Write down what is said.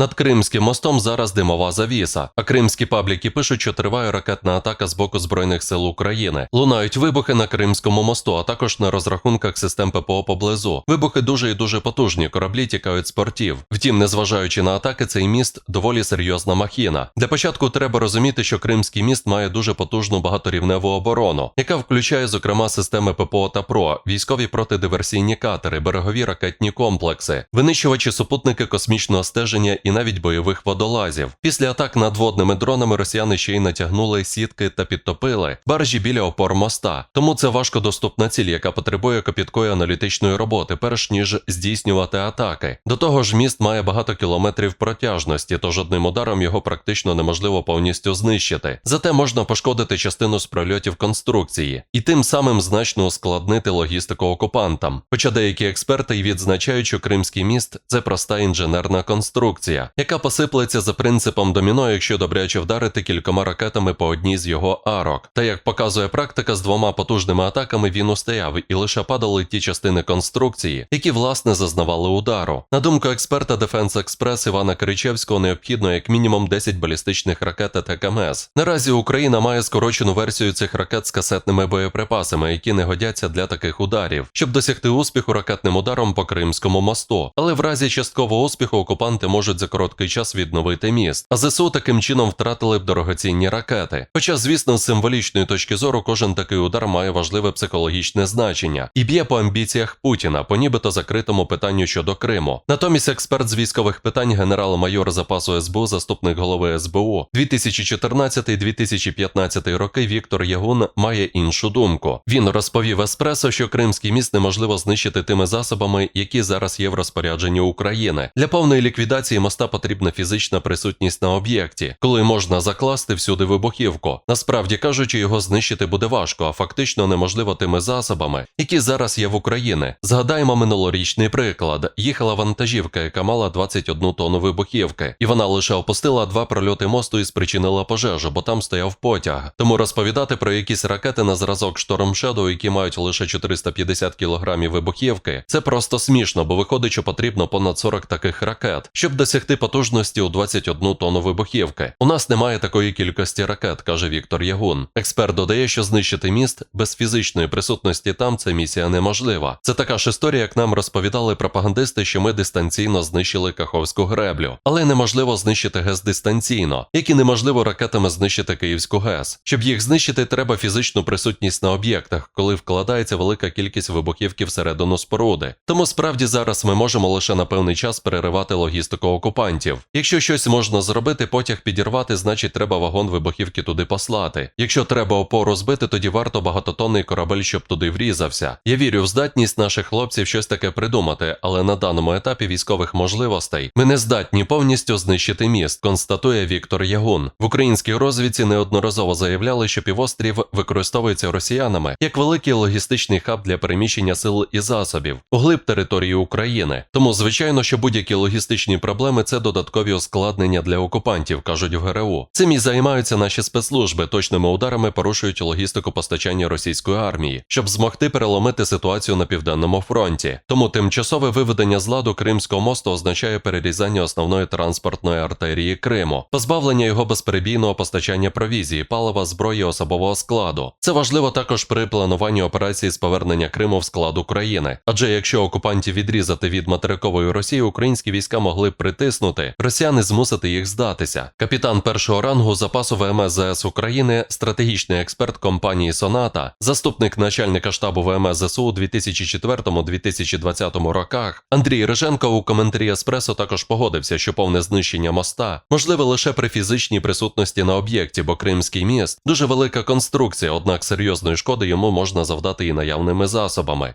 Над Кримським мостом зараз димова завіса, а кримські пабліки пишуть, що триває ракетна атака з боку Збройних сил України. Лунають вибухи на Кримському мосту, а також на розрахунках систем ППО поблизу. Вибухи дуже і дуже потужні, кораблі тікають з портів. Втім, незважаючи на атаки, цей міст доволі серйозна махіна. Для початку треба розуміти, що Кримський міст має дуже потужну багаторівневу оборону, яка включає, зокрема, системи ППО та ПРО, військові протидиверсійні катери, берегові ракетні комплекси, винищувачі супутники космічного стеження і навіть бойових водолазів. Після атак надводними дронами росіяни ще й натягнули сітки та підтопили баржі біля опор моста. Тому це важкодоступна ціль, яка потребує копіткої аналітичної роботи, перш ніж здійснювати атаки. До того ж, міст має багато кілометрів протяжності, тож одним ударом його практично неможливо повністю знищити. Зате можна пошкодити частину з конструкції і тим самим значно ускладнити логістику окупантам. Хоча деякі експерти й відзначають, що Кримський міст це проста інженерна конструкція, яка посиплеться за принципом доміно, якщо добряче вдарити кількома ракетами по одній з його арок. Та як показує практика, з двома потужними атаками він устояв і лише падали ті частини конструкції, які власне зазнавали удару. На думку експерта Defense Express Івана Киричевського, необхідно як мінімум 10 балістичних ракет ТКМС. Наразі Україна має скорочену версію цих ракет з касетними боєприпасами, які не годяться для таких ударів, щоб досягти успіху ракетним ударом по Кримському мосту. Але в разі часткового успіху окупанти можуть за короткий час відновити міст. А ЗСУ таким чином втратили б дорогоцінні ракети. Хоча, звісно, з символічної точки зору кожен такий удар має важливе психологічне значення і б'є по амбіціях Путіна, по нібито закритому питанню щодо Криму. Натомість експерт з військових питань генерал-майор запасу СБУ, заступник голови СБУ 2014-2015 роки Віктор Ягун має іншу думку. Він розповів Еспресо, що Кримський міст неможливо знищити тими засобами, які зараз є в розпорядженні України. Для повної ліквідації моста потрібна фізична присутність на об'єкті, коли можна закласти всюди вибухівку. Насправді кажучи, його знищити буде важко, а фактично неможливо тими засобами, які зараз є в Україні. Згадаємо минулорічний приклад: їхала вантажівка, яка мала 21 тонну вибухівки, і вона лише опустила два прольоти мосту і спричинила пожежу, бо там стояв потяг. Тому розповідати про якісь ракети на зразок Shadow, які мають лише 450 кілограмів вибухівки, це просто смішно, бо виходить, що потрібно понад 40 таких ракет, щоб досягти потужності у 21 тонну вибухівки. У нас немає такої кількості ракет, каже Віктор Ягун. Експерт додає, що знищити міст без фізичної присутності там це місія неможлива. Це така ж історія, як нам розповідали пропагандисти, що ми дистанційно знищили Каховську греблю, але неможливо знищити ГЕС дистанційно, як і неможливо ракетами знищити Київську ГЕС. Щоб їх знищити, треба фізичну присутність на об'єктах, коли вкладається велика кількість вибухівки всередину споруди. Тому справді зараз ми можемо лише на певний час переривати логістику окупантів. Якщо щось можна зробити, потяг підірвати, значить треба вагон вибухівки туди послати. Якщо треба опору збити, тоді варто багатотонний корабель, щоб туди врізався. Я вірю в здатність наших хлопців щось таке придумати, але на даному етапі військових можливостей ми не здатні повністю знищити міст, констатує Віктор Ягун. В українській розвідці неодноразово заявляли, що півострів використовується росіянами як великий логістичний хаб для переміщення сил і засобів у глиб території України. Тому, звичайно, що будь-які логістичні проблеми це додаткові ускладнення для окупантів, кажуть в ГРУ. Цим і займаються наші спецслужби. Точними ударами порушують логістику постачання російської армії, щоб змогти переломити ситуацію на південному фронті. Тому тимчасове виведення з ладу Кримського мосту означає перерізання основної транспортної артерії Криму, позбавлення його безперебійного постачання провізії, палива, зброї, особового складу. Це важливо також при плануванні операції з повернення Криму в склад України. Адже якщо окупантів відрізати від материкової Росії, українські війська могли б притиснути, росіяни змусити їх здатися. Капітан першого рангу запасу ВМС ЗС України, стратегічний експерт компанії Соната, заступник начальника штабу ВМС у 2004-2020 роках. Андрій Риженко у коментарі Еспресо також погодився, що повне знищення моста можливе лише при фізичній присутності на об'єкті, бо Кримський міст дуже велика конструкція, однак серйозної шкоди йому можна завдати і наявними засобами.